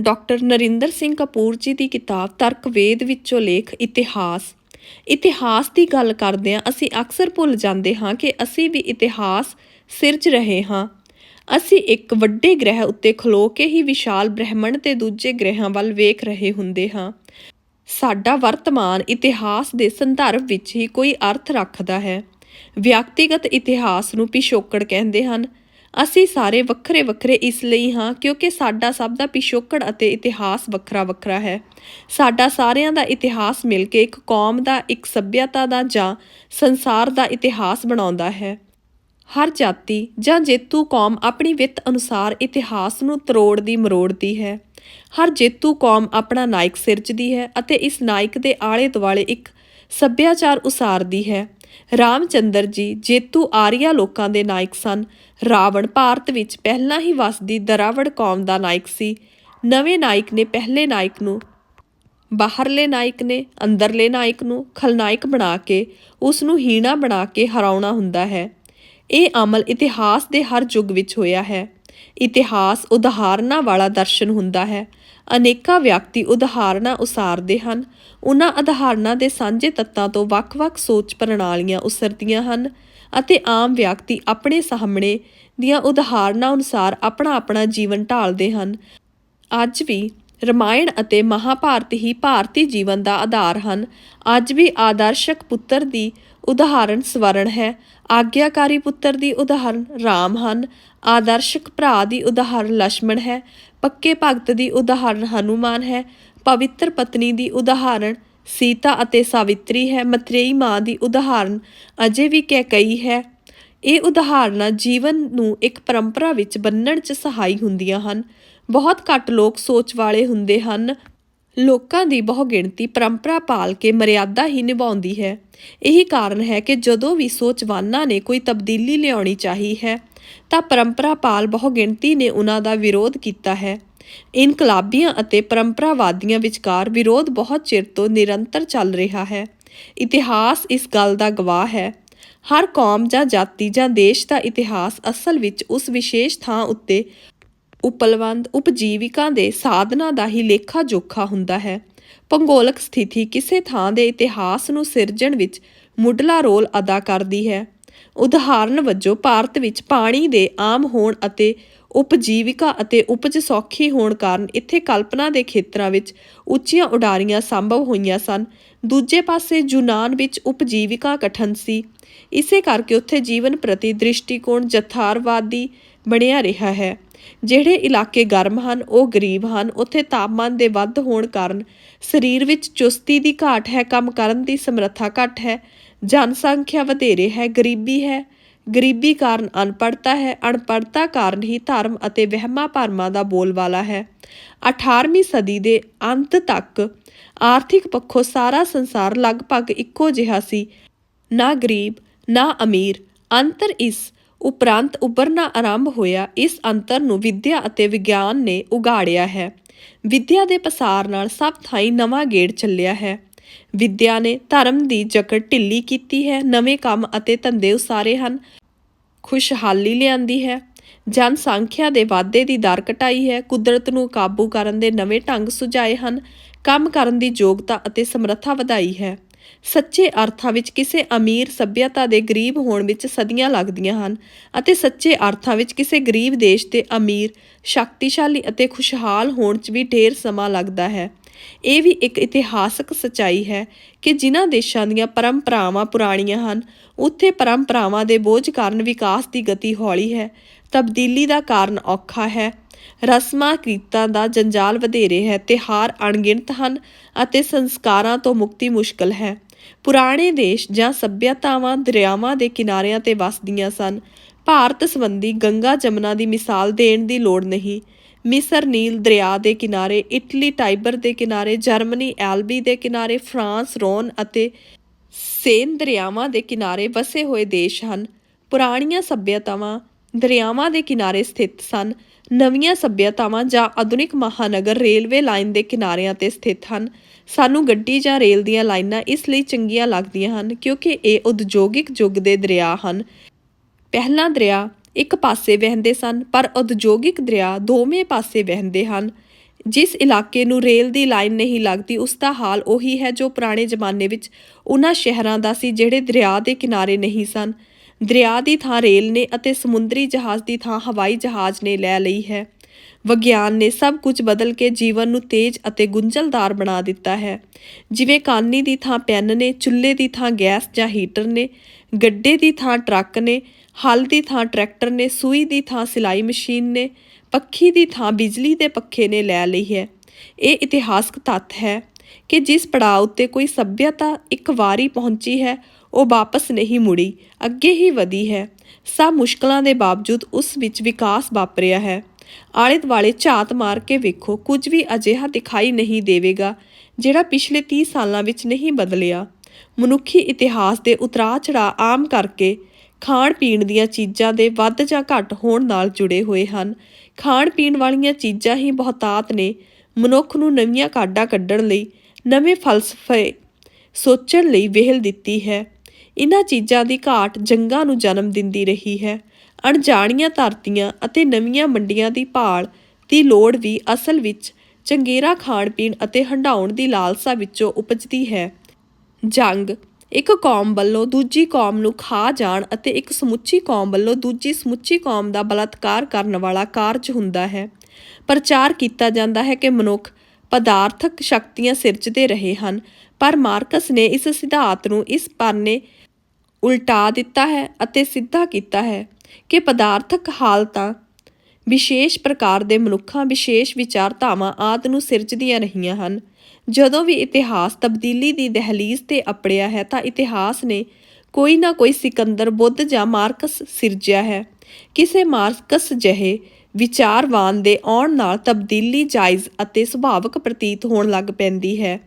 Doctor Narendra Singh Kapoor ji ਦੀ ਕਿਤਾਬ ਤਰਕ ਵੇਦ ਵਿੱਚੋਂ ਲੇਖ ਇਤਿਹਾਸ। ਇਤਿਹਾਸ ਦੀ ਗੱਲ ਕਰਦਿਆਂ ਅਸੀਂ ਅਕਸਰ ਭੁੱਲ ਜਾਂਦੇ ਹਾਂ ਕਿ ਅਸੀਂ ਵੀ ਇਤਿਹਾਸ ਸਿਰਜ ਰਹੇ ਹਾਂ। ਅਸੀਂ ਇੱਕ ਵੱਡੇ ਗ੍ਰਹਿ ਉੱਤੇ ਖਲੋ ਕੇ ਹੀ ਵਿਸ਼ਾਲ ਬ੍ਰਹਿਮੰਡ ਤੇ ਦੂਜੇ ਗ੍ਰਹਿਾਂ ਵੱਲ ਵੇਖ ਰਹੇ ਹੁੰਦੇ ਹਾਂ। ਸਾਡਾ ਵਰਤਮਾਨ ਇਤਿਹਾਸ ਦੇ ਸੰਦਰਭ ਵਿੱਚ ਹੀ ਕੋਈ ਅਰਥ ਰੱਖਦਾ ਹੈ। ਵਿਅਕਤੀਗਤ ਇਤਿਹਾਸ ਨੂੰ ਪਿਛੋਕੜ ਕਹਿੰਦੇ ਹਨ। ਅਸੀਂ ਸਾਰੇ ਵੱਖਰੇ ਵੱਖਰੇ ਇਸ ਲਈ ਹਾਂ, ਕਿਉਂਕਿ ਸਾਡਾ ਸਭ ਦਾ ਪਿਛੋਕੜ ਅਤੇ ਇਤਿਹਾਸ ਵੱਖਰਾ ਵੱਖਰਾ ਹੈ। ਸਾਡਾ ਸਾਰਿਆਂ ਦਾ ਇਤਿਹਾਸ ਮਿਲ ਕੇ ਇੱਕ ਕੌਮ ਦਾ, ਇੱਕ ਸੱਭਿਅਤਾ ਦਾ ਜਾਂ ਸੰਸਾਰ ਦਾ ਇਤਿਹਾਸ ਬਣਾਉਂਦਾ ਹੈ। ਹਰ ਜਾਤੀ ਜਾਂ ਜੇਤੂ ਕੌਮ ਆਪਣੀ ਵਿੱਤ ਅਨੁਸਾਰ ਇਤਿਹਾਸ ਨੂੰ ਤਰੋੜਦੀ ਮਰੋੜਦੀ ਹੈ। ਹਰ ਜੇਤੂ ਕੌਮ ਆਪਣਾ ਨਾਇਕ ਸਿਰਜਦੀ ਹੈ ਅਤੇ ਇਸ ਨਾਇਕ ਦੇ ਆਲੇ ਦੁਆਲੇ ਇੱਕ ਸੱਭਿਆਚਾਰ ਉਸਾਰਦੀ ਹੈ। ਰਾਮਚੰਦਰ ਜੀ ਜੇਤੂ ਆਰੀਆ ਲੋਕਾਂ ਦੇ ਨਾਇਕ ਸਨ। ਰਾਵਣ ਭਾਰਤ ਵਿੱਚ ਪਹਿਲਾਂ ਹੀ ਵਸਦੀ ਦਰਾਵੜ ਕੌਮ ਦਾ ਨਾਇਕ ਸੀ। ਨਵੇਂ ਨਾਇਕ ਨੇ ਪਹਿਲੇ ਨਾਇਕ ਨੂੰ, ਬਾਹਰਲੇ ਨਾਇਕ ਨੇ ਅੰਦਰਲੇ ਨਾਇਕ ਨੂੰ ਖਲਨਾਇਕ ਬਣਾ ਕੇ ਉਸ ਨੂੰ ਹੀਣਾ ਬਣਾ ਕੇ ਹਰਾਉਣਾ ਹੁੰਦਾ ਹੈ। ਇਹ ਅਮਲ ਇਤਿਹਾਸ ਦੇ ਹਰ ਯੁੱਗ ਵਿੱਚ ਹੋਇਆ ਹੈ। ਇਤਿਹਾਸ ਉਦਾਹਰਨਾਂ ਵਾਲਾ ਦਰਸ਼ਨ ਹੁੰਦਾ ਹੈ। ਅਨੇਕਾਂ ਵਿਅਕਤੀ ਉਦਾਹਰਨਾਂ ਉਸਾਰਦੇ ਹਨ। ਉਹਨਾਂ ਉਦਾਹਰਨਾਂ ਦੇ ਸਾਂਝੇ ਤੱਤਾਂ ਤੋਂ ਵੱਖ-ਵੱਖ ਸੋਚ ਪ੍ਰਣਾਲੀਆਂ ਉਸਰਦੀਆਂ ਹਨ ਅਤੇ ਆਮ ਵਿਅਕਤੀ ਆਪਣੇ ਸਾਹਮਣੇ ਦੀਆਂ ਉਦਾਹਰਨਾਂ ਅਨੁਸਾਰ ਆਪਣਾ-ਆਪਣਾ ਜੀਵਨ ਢਾਲਦੇ ਹਨ। ਅੱਜ ਵੀ ਰਮਾਇਣ ਅਤੇ ਮਹਾਭਾਰਤ ਹੀ ਭਾਰਤੀ ਜੀਵਨ ਦਾ ਆਧਾਰ ਹਨ। ਅੱਜ ਵੀ ਆਦਰਸ਼ਕ ਪੁੱਤਰ ਦੀ ਉਦਾਹਰਣ ਸਵਰਣ ਹੈ। ਆਗਿਆਕਾਰੀ ਪੁੱਤਰ ਦੀ ਉਦਾਹਰਣ ਰਾਮ ਹਨ। ਆਦਰਸ਼ਕ ਭਰਾ ਦੀ ਉਦਾਹਰਣ ਲక్ష్మణ ਹੈ। ਪੱਕੇ ਭਗਤ ਦੀ ਉਦਾਹਰਣ ਹਨੂਮਾਨ ਹੈ। ਪਵਿੱਤਰ ਪਤਨੀ ਦੀ ਉਦਾਹਰਣ ਸੀਤਾ ਅਤੇ ਸਾਵਿਤਰੀ ਹੈ। ਮਤਰੇਈ ਮਾਂ ਦੀ ਉਦਾਹਰਣ ਅਜੇ ਵੀ ਕਹਿ ਕਈ ਹੈ। ਇਹ ਉਦਾਹਰਨਾਂ ਜੀਵਨ ਨੂੰ ਇੱਕ ਪਰੰਪਰਾ ਵਿੱਚ ਬੰਨਣ 'ਚ ਸਹਾਈ ਹੁੰਦੀਆਂ ਹਨ। ਬਹੁਤ ਘੱਟ ਲੋਕ ਸੋਚ ਵਾਲੇ ਹੁੰਦੇ ਹਨ। ਲੋਕਾਂ ਦੀ ਬਹੁਗਿਣਤੀ ਪਰੰਪਰਾ ਪਾਲ ਕੇ ਮਰਿਆਦਾ ਹੀ ਨਿਭਾਉਂਦੀ ਹੈ। ਇਹੀ ਕਾਰਨ ਹੈ ਕਿ ਜਦੋਂ ਵੀ ਸੋਚਵਾਨਾਂ ਨੇ ਕੋਈ ਤਬਦੀਲੀ ਲਿਆਉਣੀ ਚਾਹੀ ਹੈ, ਤਾਂ ਪਰੰਪਰਾ ਪਾਲ ਬਹੁਗਿਣਤੀ ਨੇ ਉਹਨਾਂ ਦਾ ਵਿਰੋਧ ਕੀਤਾ ਹੈ। ਇਨਕਲਾਬੀਆਂ ਅਤੇ ਪਰੰਪਰਾਵਾਦੀਆਂ ਵਿਚਕਾਰ ਵਿਰੋਧ ਬਹੁਤ ਚਿਰ ਤੋਂ ਨਿਰੰਤਰ ਚੱਲ ਰਿਹਾ ਹੈ। ਇਤਿਹਾਸ ਇਸ ਗੱਲ ਦਾ ਗਵਾਹ ਹੈ ਹਰ ਕੌਮ ਜਾਂ ਜਾਤੀ ਜਾਂ ਦੇਸ਼ ਦਾ ਇਤਿਹਾਸ ਅਸਲ ਵਿੱਚ ਉਸ ਵਿਸ਼ੇਸ਼ ਥਾਂ ਉੱਤੇ ਉਪਲਬਧ ਉਪਜੀਵਿਕਾ ਦੇ ਸਾਧਨਾਂ ਦਾ ਹੀ ਲੇਖਾ ਜੋਖਾ ਹੁੰਦਾ ਹੈ। ਭੂਗੋਲਿਕ ਸਥਿਤੀ ਕਿਸੇ ਥਾਂ ਦੇ ਇਤਿਹਾਸ ਨੂੰ ਸਿਰਜਣ ਵਿੱਚ ਮੁੱਢਲਾ ਰੋਲ ਅਦਾ ਕਰਦੀ ਹੈ। ਉਦਾਹਰਨ ਵਜੋਂ, ਭਾਰਤ ਵਿੱਚ ਪਾਣੀ ਦੇ ਆਮ ਹੋਣ ਅਤੇ ਉਪਜੀਵਿਕਾ ਅਤੇ ਉਪਜ ਸੌਖੀ ਹੋਣ ਕਾਰਨ ਇੱਥੇ ਕਲਪਨਾ ਦੇ ਖੇਤਰਾਂ ਵਿੱਚ ਉੱਚੀਆਂ ਉਡਾਰੀਆਂ ਸੰਭਵ ਹੋਈਆਂ ਸਨ। ਦੂਜੇ ਪਾਸੇ ਯੂਨਾਨ ਵਿੱਚ ਉਪਜੀਵਿਕਾ ਕਠਨ ਸੀ। ਇਸੇ ਕਰਕੇ ਉੱਥੇ ਜੀਵਨ ਪ੍ਰਤੀ ਦ੍ਰਿਸ਼ਟੀਕੋਣ ਜਥਾਰਵਾਦੀ ਬਣਿਆ ਰਿਹਾ ਹੈ। ਜਿਹੜੇ ਇਲਾਕੇ ਗਰਮ ਹਨ, ਉਹ ਗਰੀਬ ਹਨ। ਉੱਥੇ ਤਾਪਮਾਨ ਦੇ ਵੱਧ ਹੋਣ ਕਾਰਨ ਸਰੀਰ ਵਿੱਚ ਚੁਸਤੀ ਦੀ ਘਾਟ ਹੈ, ਕੰਮ ਕਰਨ ਦੀ ਸਮਰੱਥਾ ਘੱਟ ਹੈ, ਜਨਸੰਖਿਆ ਵਧੇਰੇ ਹੈ, ਗਰੀਬੀ ਹੈ। ਗਰੀਬੀ ਕਾਰਨ ਅਨਪੜਤਾ ਹੈ। ਅਨਪੜਤਾ ਕਾਰਨ ਹੀ ਧਰਮ ਅਤੇ ਵਹਿਮਾਂ ਭਰਮਾਂ ਦਾ ਬੋਲਬਾਲਾ ਹੈ। 18ਵੀਂ ਸਦੀ ਦੇ ਅੰਤ ਤੱਕ ਆਰਥਿਕ ਪੱਖੋਂ ਸਾਰਾ ਸੰਸਾਰ ਲਗਭਗ ਇੱਕੋ ਜਿਹਾ ਸੀ। ਨਾ ਗਰੀਬ, ਨਾ ਅਮੀਰ, ਅੰਤਰ ਇਸ ਉਪਰੰਤ ਉੱਭਰਨਾ ਆਰੰਭ ਹੋਇਆ, ਇਸ ਅੰਤਰ ਨੂੰ ਵਿਦਿਆ ਅਤੇ ਵਿਗਿਆਨ ਨੇ ਉਗਾੜਿਆ ਹੈ। ਵਿਦਿਆ ਦੇ ਪਸਾਰ ਨਾਲ ਸਭ ਥਾਈਂ ਨਵਾਂ ਗੇੜ ਚੱਲਿਆ ਹੈ। ਵਿਦਿਆ ਨੇ ਧਰਮ ਦੀ ਜਕੜ ਢਿੱਲੀ ਕੀਤੀ ਹੈ, ਨਵੇਂ ਕੰਮ ਅਤੇ ਧੰਦੇ ਉਸਾਰੇ ਹਨ। ਖੁਸ਼ਹਾਲੀ ਲਿਆਂਦੀ ਹੈ। ਜਨਸੰਖਿਆ ਦੇ ਵਾਧੇ ਦੀ ਦਰ ਘਟਾਈ ਹੈ। ਕੁਦਰਤ ਨੂੰ ਕਾਬੂ ਕਰਨ ਦੇ ਨਵੇਂ ਢੰਗ ਸੁਝਾਏ ਹਨ। ਕੰਮ ਕਰਨ ਦੀ ਯੋਗਤਾ ਅਤੇ ਸਮਰੱਥਾ ਵਧਾਈ ਹੈ। ਸੱਚੇ ਅਰਥਾਂ ਵਿੱਚ ਕਿਸੇ ਅਮੀਰ ਸੱਭਿਅਤਾ ਦੇ ਗਰੀਬ ਹੋਣ ਵਿੱਚ ਸਦੀਆਂ ਲੱਗਦੀਆਂ ਹਨ ਅਤੇ ਸੱਚੇ ਅਰਥਾਂ ਵਿੱਚ ਕਿਸੇ ਗਰੀਬ ਦੇਸ਼ ਦੇ ਅਮੀਰ, ਸ਼ਕਤੀਸ਼ਾਲੀ ਅਤੇ ਖੁਸ਼ਹਾਲ ਹੋਣ 'ਚ ਵੀ ਢੇਰ ਸਮਾਂ ਲੱਗਦਾ ਹੈ। ਇਹ ਵੀ ਇੱਕ ਇਤਿਹਾਸਕ ਸਚਾਈ ਹੈ ਕਿ ਜਿਨ੍ਹਾਂ ਦੇਸ਼ਾਂ ਦੀਆਂ ਪਰੰਪਰਾਵਾਂ ਪੁਰਾਣੀਆਂ ਹਨ, ਉੱਥੇ ਪਰੰਪਰਾਵਾਂ ਦੇ ਬੋਝ ਕਾਰਨ ਵਿਕਾਸ ਦੀ ਗਤੀ ਹੌਲੀ ਹੈ ਤਬਦੀਲੀ ਦਾ ਕਾਰਨ ਔਖਾ ਹੈ। ਰਸਮਾਂ ਕੀਤਾਂ ਦਾ ਜੰਜਾਲ ਵਧੇਰੇ ਹੈ ਤਿਹਾਰ ਅਣਗਿਣਤ ਹਨ ਅਤੇ ਸੰਸਕਾਰਾਂ ਤੋਂ ਮੁਕਤੀ ਮੁਸ਼ਕਲ ਹੈ। ਪੁਰਾਣੇ ਦੇਸ਼ ਜਾਂ ਸੱਭਿਅਤਾਵਾਂ ਦਰਿਆਵਾਂ ਦੇ ਕਿਨਾਰਿਆਂ ਤੇ ਵਸਦੀਆਂ ਸਨ। ਭਾਰਤ ਸੰਬੰਧੀ ਗੰਗਾ ਜਮਨਾ ਦੀ ਮਿਸਾਲ ਦੇਣ ਦੀ ਲੋੜ ਨਹੀਂ। ਮਿਸਰ ਨੀਲ ਦਰਿਆ ਦੇ ਕਿਨਾਰੇ, ਇਟਲੀ ਟਾਈਬਰ ਦੇ ਕਿਨਾਰੇ, ਜਰਮਨੀ ਐਲਬੀ ਦੇ ਕਿਨਾਰੇ, ਫਰਾਂਸ ਰੋਨ ਅਤੇ ਸੇਨ ਦਰਿਆਵਾਂ ਦੇ ਕਿਨਾਰੇ ਵਸੇ ਹੋਏ ਦੇਸ਼ ਹਨ। ਪੁਰਾਣੀਆਂ ਸੱਭਿਅਤਾਵਾਂ ਦਰਿਆਵਾਂ ਦੇ ਕਿਨਾਰੇ ਸਥਿਤ ਸਨ। ਨਵੀਆਂ ਸੱਭਿਅਤਾਵਾਂ ਜਾਂ ਆਧੁਨਿਕ ਮਹਾਨਗਰ ਰੇਲਵੇ ਲਾਈਨ ਦੇ ਕਿਨਾਰਿਆਂ ਤੇ ਸਥਿਤ ਹਨ। ਸਾਨੂੰ ਗੱਡੀ ਜਾਂ ਰੇਲ ਦੀਆਂ ਲਾਈਨਾਂ ਇਸ ਲਈ ਚੰਗੀਆਂ ਲੱਗਦੀਆਂ ਹਨ ਕਿਉਂਕਿ ਇਹ ਉਦਯੋਗਿਕ ਯੁੱਗ ਦੇ ਦਰਿਆ ਹਨ। ਪਹਿਲਾਂ ਦਰਿਆ ਇੱਕ ਪਾਸੇ ਵਹਿੰਦੇ ਸਨ, ਪਰ ਉਦਯੋਗਿਕ ਦਰਿਆ ਦੋਵੇਂ ਪਾਸੇ ਵਹਿੰਦੇ ਹਨ। ਜਿਸ ਇਲਾਕੇ ਨੂੰ ਰੇਲ ਦੀ ਲਾਈਨ ਨਹੀਂ ਲੱਗਦੀ, ਉਸ ਦਾ ਹਾਲ ਉਹੀ ਹੈ ਜੋ ਪੁਰਾਣੇ ਜ਼ਮਾਨੇ ਵਿੱਚ ਉਹਨਾਂ ਸ਼ਹਿਰਾਂ ਦਾ ਸੀ ਜਿਹੜੇ ਦਰਿਆ ਦੇ ਕਿਨਾਰੇ ਨਹੀਂ ਸਨ। ਦਰਿਆ ਦੀ ਥਾਂ ਰੇਲ ਨੇ ਅਤੇ ਸਮੁੰਦਰੀ ਜਹਾਜ਼ ਦੀ ਥਾਂ ਹਵਾਈ ਜਹਾਜ਼ ਨੇ ਲੈ ਲਈ ਹੈ। ਵਿਗਿਆਨ ਨੇ ਸਭ ਕੁਝ ਬਦਲ ਕੇ ਜੀਵਨ ਨੂੰ ਤੇਜ਼ ਅਤੇ ਗੁੰਝਲਦਾਰ ਬਣਾ ਦਿੱਤਾ ਹੈ। ਜਿਵੇਂ ਕਾਨੀ ਦੀ ਥਾਂ ਪੈਨ ਨੇ, ਚੁੱਲ੍ਹੇ ਦੀ ਥਾਂ ਗੈਸ ਜਾਂ ਹੀਟਰ ਨੇ, ਗੱਡੇ ਦੀ ਥਾਂ ਟਰੱਕ ਨੇ, ਹਲ ਦੀ ਥਾਂ ਟਰੈਕਟਰ ਨੇ, ਸੂਈ ਦੀ ਥਾਂ ਸਿਲਾਈ ਮਸ਼ੀਨ ਨੇ, ਪੱਖੀ ਦੀ ਥਾਂ ਬਿਜਲੀ ਦੇ ਪੱਖੇ ਨੇ ਲੈ ਲਈ ਹੈ। ਇਹ ਇਤਿਹਾਸਕ ਤੱਥ ਹੈ ਕਿ ਜਿਸ ਪੜਾਅ ਉੱਤੇ ਕੋਈ ਸੱਭਿਅਤਾ ਇੱਕ ਵਾਰੀ ਪਹੁੰਚੀ ਹੈ ਉਹ ਵਾਪਸ ਨਹੀਂ ਮੁੜੀ, ਅੱਗੇ ਹੀ ਵਧੀ ਹੈ। ਸਭ ਮੁਸ਼ਕਲਾਂ ਦੇ ਬਾਵਜੂਦ ਉਸ ਵਿੱਚ ਵਿਕਾਸ ਵਾਪਰਿਆ ਹੈ। ਆਲੇ ਦੁਆਲੇ ਝਾਤ ਮਾਰ ਕੇ ਵੇਖੋ, ਕੁਝ ਵੀ ਅਜਿਹਾ ਦਿਖਾਈ ਨਹੀਂ ਦੇਵੇਗਾ, ਜਿਹੜਾ ਪਿਛਲੇ 30 ਸਾਲਾਂ ਵਿੱਚ ਨਹੀਂ ਬਦਲਿਆ। ਮਨੁੱਖੀ ਇਤਿਹਾਸ ਦੇ ਉਤਰਾਅ ਚੜਾਅ ਆਮ ਕਰਕੇ ਖਾਣ ਪੀਣ ਦੀਆਂ ਚੀਜ਼ਾਂ ਦੇ ਵੱਧ ਜਾਂ ਘੱਟ ਹੋਣ ਨਾਲ ਜੁੜੇ ਹੋਏ ਹਨ। ਖਾਣ ਪੀਣ ਵਾਲੀਆਂ ਚੀਜ਼ਾਂ ਹੀ ਬਹੁਤਾਤ ਨੇ। ਮਨੁੱਖ ਨੂੰ ਨਵੀਆਂ ਕਾਢਾਂ ਕੱਢਣ ਲਈ, ਨਵੇਂ ਫਲਸਫੇ ਸੋਚਣ ਲਈ ਵਿਹਲ ਦਿੱਤੀ ਹੈ। ਇਹਨਾਂ ਚੀਜ਼ਾਂ ਦੀ ਘਾਟ ਜੰਗਾਂ ਨੂੰ ਜਨਮ ਦਿੰਦੀ ਰਹੀ ਹੈ। ਅਣਜਾਣੀਆਂ ਧਰਤੀਆਂ ਅਤੇ ਨਵੀਆਂ ਮੰਡੀਆਂ ਦੀ ਭਾਲ ਦੀ ਲੋੜ ਵੀ ਅਸਲ ਵਿੱਚ ਚੰਗੇਰਾ ਖਾਣ ਪੀਣ ਅਤੇ ਹੰਡਾਉਣ ਦੀ ਲਾਲਸਾ ਵਿੱਚੋਂ ਉਪਜਦੀ ਹੈ। ਜੰਗ ਇੱਕ ਕੌਮ ਵੱਲੋਂ ਦੂਜੀ ਕੌਮ ਨੂੰ ਖਾ ਜਾਣ ਅਤੇ ਇੱਕ ਸਮੁੱਚੀ ਕੌਮ ਵੱਲੋਂ ਦੂਜੀ ਸਮੁੱਚੀ ਕੌਮ ਦਾ ਬਲਾਤਕਾਰ ਕਰਨ ਵਾਲਾ ਕਾਰਜ ਹੁੰਦਾ ਹੈ। ਪ੍ਰਚਾਰ ਕੀਤਾ ਜਾਂਦਾ ਹੈ ਕਿ ਮਨੁੱਖ ਪਦਾਰਥਕ ਸ਼ਕਤੀਆਂ ਸਿਰਜਦੇ ਰਹੇ ਹਨ, ਪਰ ਮਾਰਕਸ ਨੇ ਇਸ ਸਿਧਾਂਤ ਨੂੰ ਇਸ ਪਰਨੇ ਉਲਟਾ ਦਿੱਤਾ ਹੈ ਅਤੇ ਸਿੱਧਾ ਕੀਤਾ ਹੈ ਕਿ ਪਦਾਰਥਕ ਹਾਲਤਾਂ ਵਿਸ਼ੇਸ਼ ਪ੍ਰਕਾਰ ਦੇ ਮਨੁੱਖਾਂ ਵਿਸ਼ੇਸ਼ ਵਿਚਾਰਧਾਵਾਂ ਆਦਿ ਨੂੰ ਸਿਰਜਦੀਆਂ ਰਹੀਆਂ ਹਨ। ਜਦੋਂ ਵੀ ਇਤਿਹਾਸ ਤਬਦੀਲੀ ਦੀ ਦਹਲੀਜ਼ ਤੇ ਅਪੜਿਆ ਹੈ ਤਾਂ ਇਤਿਹਾਸ ਨੇ ਕੋਈ ਨਾ ਕੋਈ ਸਿਕੰਦਰ, ਬੁੱਧ ਜਾਂ ਮਾਰਕਸ ਸਿਰਜਿਆ ਹੈ। ਕਿਸੇ ਮਾਰਕਸ ਜਿਹੇ ਵਿਚਾਰਵਾਨ ਦੇ ਆਉਣ ਨਾਲ ਤਬਦੀਲੀ ਜਾਇਜ਼ ਅਤੇ ਸੁਭਾਵਕ ਪ੍ਰਤੀਤ ਹੋਣ ਲੱਗ ਪੈਂਦੀ ਹੈ।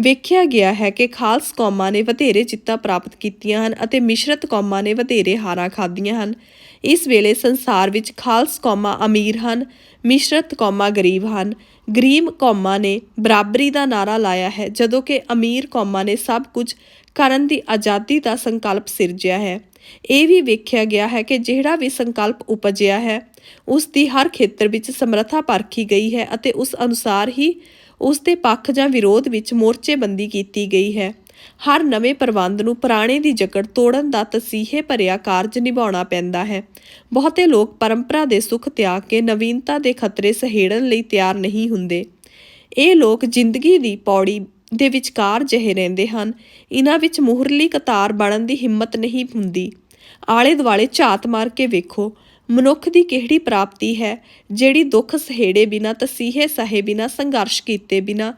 ਵੇਖਿਆ ਗਿਆ ਹੈ ਕਿ ਖਾਲਸ ਕੌਮਾਂ ਨੇ ਵਧੇਰੇ ਜਿੱਤਾਂ ਪ੍ਰਾਪਤ ਕੀਤੀਆਂ ਹਨ ਅਤੇ ਮਿਸ਼ਰਤ ਕੌਮਾਂ ਨੇ ਵਧੇਰੇ ਹਾਰਾਂ ਖਾਧੀਆਂ ਹਨ। ਇਸ ਵੇਲੇ ਸੰਸਾਰ ਵਿੱਚ ਖਾਲਸ ਕੌਮਾਂ ਅਮੀਰ ਹਨ, ਮਿਸ਼ਰਤ ਕੌਮਾਂ ਗਰੀਬ ਹਨ। ਗਰੀਬ ਕੌਮਾਂ ਨੇ ਬਰਾਬਰੀ ਦਾ ਨਾਰਾ ਲਾਇਆ ਹੈ, ਜਦੋਂ ਕਿ ਅਮੀਰ ਕੌਮਾਂ ਨੇ ਸਭ ਕੁਝ ਕਰਨ ਦੀ ਆਜ਼ਾਦੀ ਦਾ ਸੰਕਲਪ ਸਿਰਜਿਆ ਹੈ। ਇਹ ਵੀ ਵੇਖਿਆ ਗਿਆ ਹੈ ਕਿ ਜਿਹੜਾ ਵੀ ਸੰਕਲਪ ਉਪਜਿਆ ਹੈ, ਉਸ ਦੀ ਹਰ ਖੇਤਰ ਵਿੱਚ ਸਮਰੱਥਾ ਪਰਖੀ ਗਈ ਹੈ ਅਤੇ ਉਸ ਅਨੁਸਾਰ ਹੀ ਉਸ ਦੇ ਪੱਖ ਜਾਂ ਵਿਰੋਧ ਵਿੱਚ ਮੋਰਚੇਬੰਦੀ ਕੀਤੀ ਗਈ ਹੈ। ਹਰ ਨਵੇਂ ਪ੍ਰਬੰਧ ਨੂੰ ਪੁਰਾਣੇ ਦੀ ਜਕੜ ਤੋੜਨ ਦਾ ਤਸੀਹੇ ਭਰਿਆ ਕਾਰਜ ਨਿਭਾਉਣਾ ਪੈਂਦਾ ਹੈ। ਬਹੁਤੇ ਲੋਕ ਪਰੰਪਰਾ ਦੇ ਸੁੱਖ ਤਿਆਗ ਕੇ ਨਵੀਨਤਾ ਦੇ ਖਤਰੇ ਸਹੇੜਨ ਲਈ ਤਿਆਰ ਨਹੀਂ ਹੁੰਦੇ। ਇਹ ਲੋਕ ਜ਼ਿੰਦਗੀ ਦੀ ਪੌੜੀ ਦੇ ਵਿਚਕਾਰ ਜਿਹੇ ਰਹਿੰਦੇ ਹਨ। ਇਹਨਾਂ ਵਿੱਚ ਮੁਹਰਲੀ ਕਤਾਰ ਬਣਨ ਦੀ ਹਿੰਮਤ ਨਹੀਂ ਹੁੰਦੀ। ਆਲੇ ਦੁਆਲੇ ਝਾਤ ਮਾਰ ਕੇ ਵੇਖੋ ਮਨੁੱਖ ਦੀ ਕਿਹੜੀ ਪ੍ਰਾਪਤੀ ਹੈ, ਜਿਹੜੀ ਦੁੱਖ ਸਹੇੜੇ ਬਿਨਾ, ਤਸੀਹੇ ਸਹੇ ਬਿਨਾ, ਸੰਘਰਸ਼ ਕੀਤੇ ਬਿਨਾ,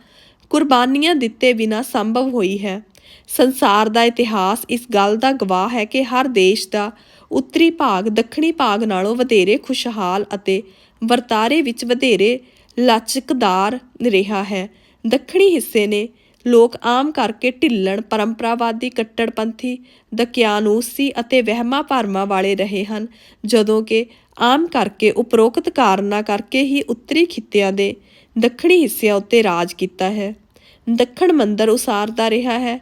ਕੁਰਬਾਨੀਆਂ ਦਿੱਤੇ ਬਿਨਾ ਸੰਭਵ ਹੋਈ ਹੈ? ਸੰਸਾਰ ਦਾ ਇਤਿਹਾਸ ਇਸ ਗੱਲ ਦਾ ਗਵਾਹ ਹੈ ਕਿ ਹਰ ਦੇਸ਼ ਦਾ ਉੱਤਰੀ ਭਾਗ ਦੱਖਣੀ ਭਾਗ ਨਾਲੋਂ ਵਧੇਰੇ ਖੁਸ਼ਹਾਲ ਅਤੇ ਵਰਤਾਰੇ ਵਿੱਚ ਵਧੇਰੇ ਲਚਕਦਾਰ ਰਿਹਾ ਹੈ। ਦੱਖਣੀ ਹਿੱਸੇ ਨੇ ਲੋਕ ਆਮ ਕਰਕੇ ਢਿੱਲਣ, ਪਰੰਪਰਾਵਾਦੀ ਕੱਟੜਪੰਥੀ, ਦਕਿਆਨੂਸੀ ਅਤੇ ਵਹਿਮਾਂ ਭਰਮਾਂ ਵਾਲੇ ਰਹੇ ਹਨ, ਜਦੋਂ ਕਿ ਆਮ ਕਰਕੇ ਉਪਰੋਕਤ ਕਾਰਨਾਂ ਕਰਕੇ ਹੀ ਉੱਤਰੀ ਖਿੱਤਿਆਂ ਦੇ ਦੱਖਣੀ ਹਿੱਸਿਆਂ ਉੱਤੇ ਰਾਜ ਕੀਤਾ ਹੈ। ਦੱਖਣ ਮੰਦਰ ਉਸਾਰਦਾ ਰਿਹਾ ਹੈ।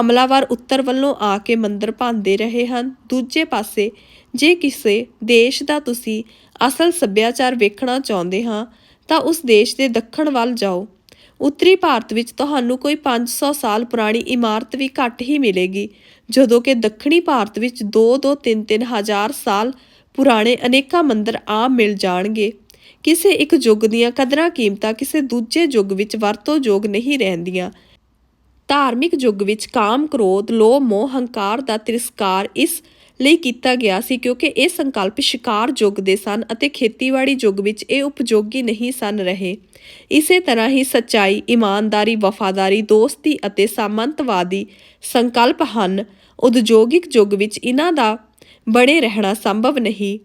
ਹਮਲਾਵਰ ਉੱਤਰ ਵੱਲੋਂ ਆ ਕੇ ਮੰਦਰ ਭਾਂਦੇ ਰਹੇ ਹਨ। ਦੂਜੇ ਪਾਸੇ, ਜੇ ਕਿਸੇ ਦੇਸ਼ ਦਾ ਤੁਸੀਂ ਅਸਲ ਸੱਭਿਆਚਾਰ ਵੇਖਣਾ ਚਾਹੁੰਦੇ ਹਾਂ, ਤਾਂ ਉਸ ਦੇਸ਼ ਦੇ ਦੱਖਣ ਵੱਲ ਜਾਓ। ਉੱਤਰੀ ਭਾਰਤ ਵਿੱਚ ਤੁਹਾਨੂੰ ਕੋਈ 500 ਸਾਲ ਪੁਰਾਣੀ ਇਮਾਰਤ ਵੀ ਘੱਟ ਹੀ ਮਿਲੇਗੀ, ਜਦੋਂ ਕਿ ਦੱਖਣੀ ਭਾਰਤ ਵਿੱਚ 2-2 3-3 ਹਜ਼ਾਰ ਸਾਲ ਪੁਰਾਣੇ ਅਨੇਕਾਂ ਮੰਦਰ ਆਮ ਮਿਲ ਜਾਣਗੇ। ਕਿਸੇ ਇੱਕ ਯੁੱਗ ਦੀਆਂ ਕਦਰਾਂ ਕੀਮਤਾਂ ਕਿਸੇ ਦੂਜੇ ਯੁੱਗ ਵਿੱਚ ਵਰਤੋਂਯੋਗ ਨਹੀਂ ਰਹਿੰਦੀਆਂ। ਧਾਰਮਿਕ ਯੁੱਗ ਵਿੱਚ ਕਾਮ, ਕ੍ਰੋਧ, ਲੋਭ, ਮੋਹ, ਹੰਕਾਰ ਦਾ ਤਿਰਸਕਾਰ ਇਸ ਲਈ ਕੀਤਾ ਗਿਆ ਸੀ ਕਿਉਂਕਿ ਇਹ ਸੰਕਲਪ ਸ਼ਿਕਾਰ ਯੁੱਗ ਦੇ ਸਨ ਅਤੇ ਖੇਤੀਬਾੜੀ ਯੁੱਗ ਵਿੱਚ ਇਹ ਉਪਯੋਗੀ ਨਹੀਂ ਸਨ ਰਹੇ। ਇਸੇ ਤਰ੍ਹਾਂ ਹੀ ਸੱਚਾਈ, ਇਮਾਨਦਾਰੀ, ਵਫਾਦਾਰੀ, ਦੋਸਤੀ ਅਤੇ ਸਾਮੰਤਵਾਦੀ ਸੰਕਲਪ ਹਨ। ਉਦਯੋਗਿਕ ਯੁੱਗ ਵਿੱਚ ਇਹਨਾਂ ਦਾ ਬਣੇ ਰਹਿਣਾ ਸੰਭਵ ਨਹੀਂ।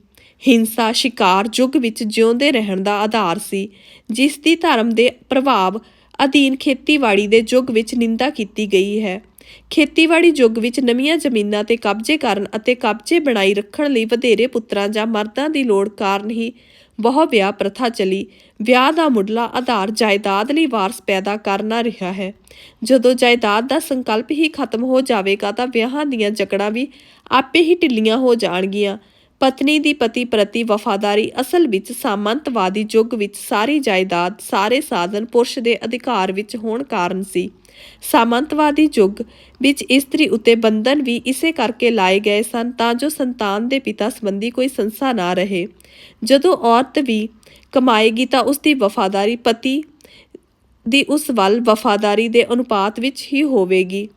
ਹਿੰਸਾ ਸ਼ਿਕਾਰ ਯੁੱਗ ਵਿੱਚ ਜਿਉਂਦੇ ਰਹਿਣ ਦਾ ਆਧਾਰ ਸੀ, ਜਿਸ ਦੀ ਧਰਮ ਦੇ ਪ੍ਰਭਾਵ ਅਧੀਨ ਖੇਤੀਬਾੜੀ ਦੇ ਯੁੱਗ ਵਿੱਚ ਨਿੰਦਾ ਕੀਤੀ ਗਈ ਹੈ। ਖੇਤੀਬਾੜੀ ਯੁੱਗ ਵਿੱਚ ਨਵੀਆਂ ਜ਼ਮੀਨਾਂ ਤੇ ਕਬਜ਼ੇ ਕਰਨ ਅਤੇ ਕਬਜ਼ੇ ਬਣਾਈ ਰੱਖਣ ਲਈ ਵਧੇਰੇ ਪੁੱਤਰਾਂ ਜਾਂ ਮਰਦਾਂ ਦੀ ਲੋੜ ਕਾਰਨ ਹੀ ਬਹੁ ਵਿਆਹ ਪ੍ਰਥਾ ਚਲੀ। ਵਿਆਹ ਦਾ ਮੁੱਢਲਾ ਆਧਾਰ ਜਾਇਦਾਦ ਲਈ ਵਾਰਸ ਪੈਦਾ ਕਰਨਾ ਰਿਹਾ ਹੈ। ਜਦੋਂ ਜਾਇਦਾਦ ਦਾ ਸੰਕਲਪ ਹੀ ਖਤਮ ਹੋ ਜਾਵੇਗਾ ਤਾਂ ਵਿਆਹਾਂ ਦੀਆਂ ਜਕੜਾਂ ਵੀ ਆਪੇ ਹੀ ਢਿੱਲੀਆਂ ਹੋ ਜਾਣਗੀਆਂ। ਪਤਨੀ ਦੀ ਪਤੀ ਪ੍ਰਤੀ ਵਫਾਦਾਰੀ ਅਸਲ ਵਿੱਚ ਸਾਮੰਤਵਾਦੀ ਯੁੱਗ ਵਿੱਚ ਸਾਰੀ ਜਾਇਦਾਦ ਸਾਰੇ ਸਾਧਨ ਪੁਰਸ਼ ਦੇ ਅਧਿਕਾਰ ਵਿੱਚ ਹੋਣ ਕਾਰਨ ਸੀ। ਸਾਮੰਤਵਾਦੀ ਯੁੱਗ ਵਿੱਚ ਇਸਤਰੀ ਉਤੇ ਬੰਧਨ ਵੀ ਇਸੇ ਕਰਕੇ ਲਾਏ ਗਏ ਸਨ ਤਾਂ ਜੋ ਸੰਤਾਨ ਦੇ ਪਿਤਾ ਸੰਬੰਧੀ ਕੋਈ ਸੰਸਾ ਨਾ ਰਹੇ। ਜਦੋਂ ਔਰਤ ਵੀ ਕਮਾਏਗੀ ਤਾਂ ਉਸ ਦੀ ਵਫਾਦਾਰੀ ਪਤੀ ਦੀ ਉਸ ਵੱਲ ਵਫਾਦਾਰੀ ਦੇ ਅਨੁਪਾਤ ਵਿੱਚ ਹੀ ਹੋਵੇਗੀ।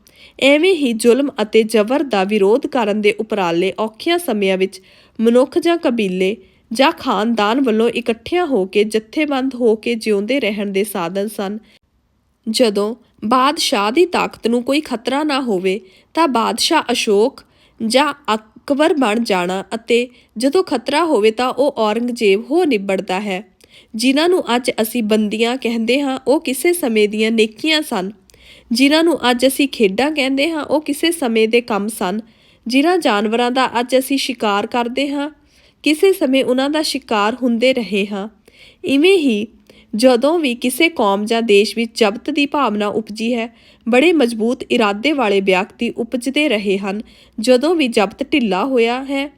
ਐਵੇਂ ਹੀ ਜ਼ੁਲਮ ਅਤੇ ਜ਼ਬਰ ਦਾ ਵਿਰੋਧ ਕਰਨ ਦੇ ਉਪਰਾਲੇ ਔਖਿਆਂ ਸਮਿਆਂ ਵਿੱਚ ਮਨੁੱਖ ਜਾਂ ਕਬੀਲੇ ਜਾਂ ਖਾਨਦਾਨ ਵੱਲੋਂ ਇਕੱਠਿਆਂ ਹੋ ਕੇ ਜਥੇਬੰਦ ਹੋ ਕੇ ਜਿਉਂਦੇ ਰਹਿਣ ਦੇ ਸਾਧਨ ਸਨ। ਜਦੋਂ ਬਾਦਸ਼ਾਹ ਦੀ ਤਾਕਤ ਨੂੰ ਕੋਈ ਖਤਰਾ ਨਾ ਹੋਵੇ, ਤਾਂ ਬਾਦਸ਼ਾਹ ਅਸ਼ੋਕ ਜਾਂ ਅਕਬਰ ਬਣ ਜਾਣਾ ਅਤੇ ਜਦੋਂ ਖਤਰਾ ਹੋਵੇ ਤਾਂ ਉਹ ਔਰੰਗਜ਼ੇਬ ਹੋ ਨਿਬੜਦਾ ਹੈ। ਜਿਨ੍ਹਾਂ ਨੂੰ ਅੱਜ ਅਸੀਂ ਬੰਦੀਆਂ ਕਹਿੰਦੇ ਹਾਂ, ਉਹ ਕਿਸੇ ਸਮੇਂ ਦੀਆਂ ਨੇਕੀਆਂ ਸਨ। ਜਿਨ੍ਹਾਂ ਨੂੰ ਅੱਜ ਅਸੀਂ ਖੇਡਾਂ ਕਹਿੰਦੇ ਹਾਂ, ਉਹ ਕਿਸੇ ਸਮੇਂ ਦੇ ਕੰਮ ਸਨ। ਜਿਨ੍ਹਾਂ ਜਾਨਵਰਾਂ ਦਾ ਅੱਜ ਅਸੀਂ ਸ਼ਿਕਾਰ ਕਰਦੇ ਹਾਂ, ਕਿਸੇ ਸਮੇਂ ਉਹਨਾਂ ਦਾ ਸ਼ਿਕਾਰ ਹੁੰਦੇ ਰਹੇ ਹਾਂ। ਇਵੇਂ ਹੀ ਜਦੋਂ ਵੀ ਕਿਸੇ ਕੌਮ ਜਾਂ ਦੇਸ਼ ਵਿੱਚ ਜ਼ਬਤ ਦੀ ਭਾਵਨਾ ਉਪਜੀ ਹੈ, ਬੜੇ ਮਜ਼ਬੂਤ ਇਰਾਦੇ ਵਾਲੇ ਵਿਅਕਤੀ ਉਪਜਦੇ ਰਹੇ ਹਨ। ਜਦੋਂ ਵੀ ਜ਼ਬਤ ਢਿੱਲਾ ਹੋਇਆ ਹੈ,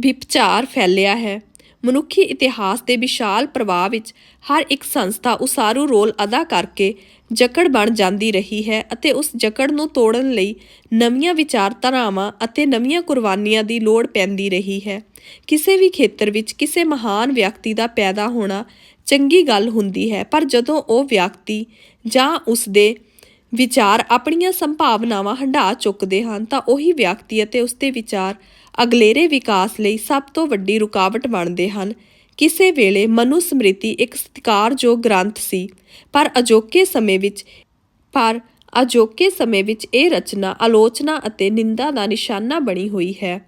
ਵਿਭਚਾਰ ਫੈਲਿਆ ਹੈ। ਮਨੁੱਖੀ ਇਤਿਹਾਸ ਦੇ ਵਿਸ਼ਾਲ ਪ੍ਰਵਾਹ ਵਿੱਚ ਹਰ ਇੱਕ ਸੰਸਥਾ ਉਸਾਰੂ ਰੋਲ ਅਦਾ ਕਰਕੇ ਜਕੜ ਬਣ ਜਾਂਦੀ ਰਹੀ ਹੈ ਅਤੇ ਉਸ ਜਕੜ ਨੂੰ ਤੋੜਨ ਲਈ ਨਵੀਆਂ ਵਿਚਾਰਧਾਰਾਵਾਂ ਅਤੇ ਨਵੀਆਂ ਕੁਰਬਾਨੀਆਂ ਦੀ ਲੋੜ ਪੈਂਦੀ ਰਹੀ ਹੈ। ਕਿਸੇ ਵੀ ਖੇਤਰ ਵਿੱਚ ਕਿਸੇ ਮਹਾਨ ਵਿਅਕਤੀ ਦਾ ਪੈਦਾ ਹੋਣਾ ਚੰਗੀ ਗੱਲ ਹੁੰਦੀ ਹੈ, ਪਰ ਜਦੋਂ ਉਹ ਵਿਅਕਤੀ ਜਾਂ ਉਸ ਦੇ ਵਿਚਾਰ ਆਪਣੀਆਂ ਸੰਭਾਵਨਾਵਾਂ ਹੰਢਾ ਚੁੱਕਦੇ ਹਨ, ਤਾਂ ਉਹੀ ਵਿਅਕਤੀ ਅਤੇ ਉਸਦੇ ਵਿਚਾਰ ਅਗਲੇਰੇ ਵਿਕਾਸ ਲਈ ਸਭ ਤੋਂ ਵੱਡੀ ਰੁਕਾਵਟ ਬਣਦੇ ਹਨ। ਕਿਸੇ ਵੇਲੇ ਮਨੁਸਮ੍ਰਿਤੀ ਇੱਕ ਸਤਿਕਾਰਯੋਗ ਗ੍ਰੰਥ ਸੀ। ਪਰ ਅਜੋਕੇ ਸਮੇਂ ਵਿੱਚ, ਪਰ ਅਜੋਕੇ ਸਮੇਂ ਵਿੱਚ ਇਹ ਰਚਨਾ ਆਲੋਚਨਾ ਅਤੇ ਨਿੰਦਾ ਦਾ ਨਿਸ਼ਾਨਾ ਬਣੀ ਹੋਈ ਹੈ।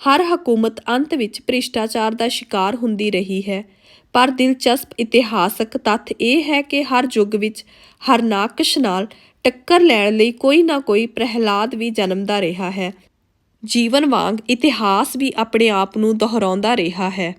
ਹਰ ਹਕੂਮਤ ਅੰਤ ਵਿੱਚ ਭ੍ਰਿਸ਼ਟਾਚਾਰ ਦਾ ਸ਼ਿਕਾਰ ਹੁੰਦੀ ਰਹੀ ਹੈ। ਪਰ ਦਿਲਚਸਪ ਇਤਿਹਾਸਕ ਤੱਥ ਇਹ ਹੈ ਕਿ ਹਰ ਯੁੱਗ ਵਿੱਚ ਹਰਨਾਕਸ਼ ਨਾਲ ਟੱਕਰ ਲੈਣ ਲਈ ਕੋਈ ਨਾ ਕੋਈ ਪ੍ਰਹਿਲਾਦ ਵੀ ਜਨਮਦਾ ਰਿਹਾ ਹੈ। ਜੀਵਨ ਵਾਂਗ ਇਤਿਹਾਸ ਵੀ ਆਪਣੇ ਆਪ ਨੂੰ ਦੁਹਰਾਉਂਦਾ ਰਿਹਾ ਹੈ।